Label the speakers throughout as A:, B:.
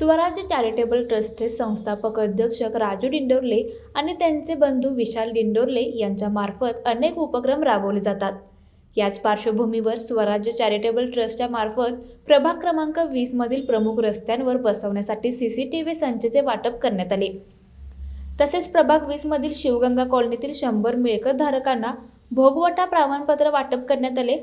A: स्वराज्य चॅरिटेबल ट्रस्टचे संस्थापक अध्यक्ष राजू डिंडोरले आणि त्यांचे बंधू विशाल डिंडोरले यांच्यामार्फत अनेक उपक्रम राबवले जातात. याच पार्श्वभूमीवर स्वराज्य चॅरिटेबल ट्रस्टच्या मार्फत प्रभाग क्रमांक वीसमधील प्रमुख रस्त्यांवर बसवण्यासाठी सी सी टी व्ही संचचे वाटप करण्यात आले. तसेच प्रभाग वीसमधील शिवगंगा कॉलनीतील शंभर मिळकतधारकांना भोगवटा प्रमाणपत्र वाटप करण्यात आले.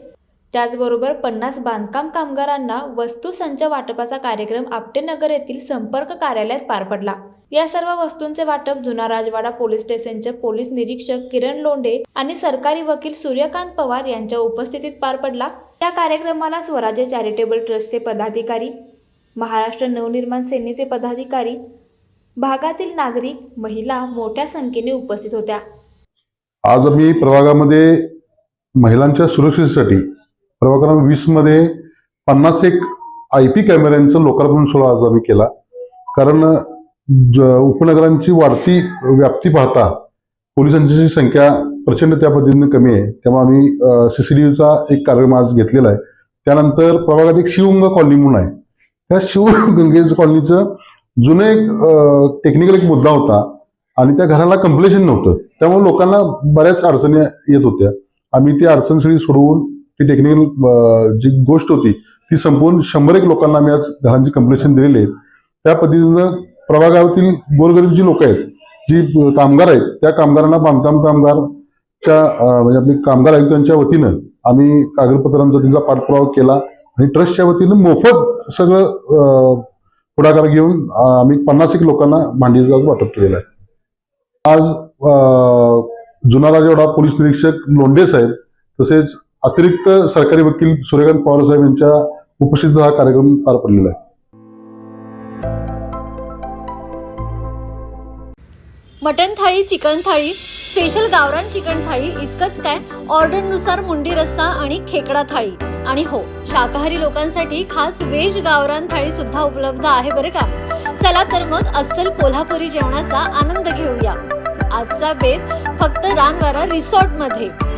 A: त्याचबरोबर पन्नास बांधकाम कामगारांना वस्तू संच वाटपाचा कार्यक्रम आपटेनगर येथील संपर्क कार्यालयात पार पडला. या सर्व वस्तूंचे वाटप जुना राजवाडा पोलीस स्टेशनचे पोलीस निरीक्षक किरण लोंढे आणि सरकारी वकील सूर्यकांत पवार यांच्या उपस्थितीत पार पडला. त्या कार्यक्रमाला स्वराज्य चॅरिटेबल ट्रस्टचे पदाधिकारी महाराष्ट्र नवनिर्माण सेनेचे पदाधिकारी भागातील नागरिक महिला मोठ्या संख्येने उपस्थित होत्या.
B: आज आम्ही प्रभागामध्ये महिलांच्या सुरक्षेसाठी प्रभाग क्रमांक वीसमध्ये पन्नास एक आय पी कॅमेऱ्यांचं लोकार्पण सोहळा आज आम्ही केला. कारण उपनगरांची वाढती व्याप्ती पाहता पोलिसांची संख्या प्रचंड त्या पद्धतीने कमी आहे. त्यामुळे आम्ही सी सी टी व्हीचा एक कार्यक्रम आज घेतलेला आहे. त्यानंतर प्रभागात एक शिवगंगा कॉलनी म्हणून आहे. त्या शिवगंगे कॉलनीचं जुनं एक टेक्निकल एक मुद्दा होता आणि त्या घराला कम्प्लेशन नव्हतं. त्यामुळे लोकांना बऱ्याच अडचणी येत होत्या. आम्ही ती अडचण सगळी सोडवून ती टेक्निकल जी गोष्ट होती ती संपवून शंभर एक लोकांना आम्ही आज घरांची कम्प्लेशन दिलेली आहेत. त्या पद्धतीनं प्रभागातील गोरगरीब जी लोक आहेत जी कामगार आहेत त्या कामगारांना बांधकाम कामगारच्या म्हणजे आपली कामगार आयुक्तांच्या वतीनं आम्ही कागदपत्रांचा तिचा पाठपुरावा केला आणि ट्रस्टच्या वतीनं मोफत सगळं पुढाकार घेऊन आम्ही पन्नास एक लोकांना भांडीचं आज वाटप केलेलं आहे. आज जुना राजवाडा पोलीस निरीक्षक लोंढे साहेब तसेच अतिरिक्त सरकारी वकील सूर्यकांत पवार साहेब यांच्या उपस्थितीत हा कार्यक्रम पार पडलेला आहे.
C: Mutton thali chicken thali special गावरान चिकन थाळी इतकंच काय? ऑर्डरनुसार मुंडी रस्सा आणि खेकडा थाळी. आणि हो शाकाहारी लोकांसाठी खास वेज गावरान थाळी सुद्धा उपलब्ध आहे बरं का? चला तर मग अस्सल कोल्हापुरी जेवणाचा आनंद घेऊया. आजचा बेत फक्त रानवारा रिसॉर्टमध्ये